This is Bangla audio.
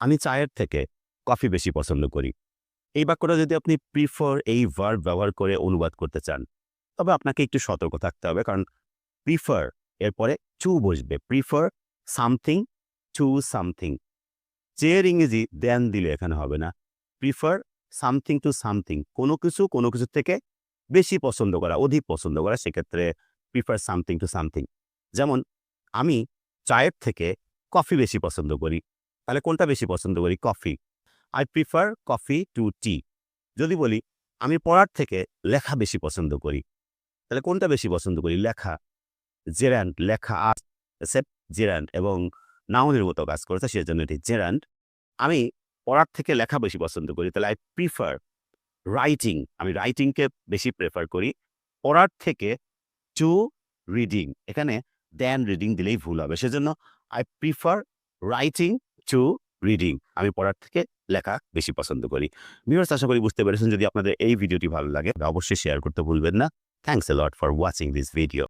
আমি চায়ের থেকে কফি বেশি পছন্দ করি। এই বাক্যটা যদি আপনি প্রিফার এই ভার্ব ব্যবহার করে অনুবাদ করতে চান, তবে আপনাকে একটু সতর্ক থাকতে হবে কারণ প্রিফার এরপরে টু বসবে। প্রিফার সামথিং টু সামথিং চেয়ের ইংরেজি দেন দিলে এখানে হবে না। প্রিফার সামথিং টু সামথিং কোনো কিছু কোনো কিছু থেকে বেশি পছন্দ করা, অধিক পছন্দ করা, সেক্ষেত্রে প্রিফার সামথিং টু সামথিং যেমন, আমি চায়ের থেকে কফি বেশি পছন্দ করি। তাহলে কোনটা বেশি পছন্দ করি? Coffee. I prefer coffee to tea যদি বলি, আমি পড়ার থেকে লেখা বেশি পছন্দ করি। তাহলে কোনটা বেশি পছন্দ করি? লেখা। জেরান্ড লেখা আর্ট সেপ্ট জেরান্ড এবং নাউনের মতো কাজ করেছে, সেজন্য এটি জেরান্ড আমি পড়ার থেকে লেখা বেশি পছন্দ করি, তাহলে আই প্রিফার রাইটিং আমি রাইটিংকে বেশি প্রেফার করি। পড়ার থেকে টু রিডিং এখানে দেন রিডিং দিলেই ভুল হবে, সেজন্য I prefer writing to reading আমি পড়ার থেকে লেখা বেশি পছন্দ করি। ভিউয়ার্স আশা করি বুঝতে পেরেছেন যদি আপনাদের এই ভিডিওটি ভালো লাগে অবশ্যই শেয়ার করতে ভুলবেন না। Thanks a lot for watching this video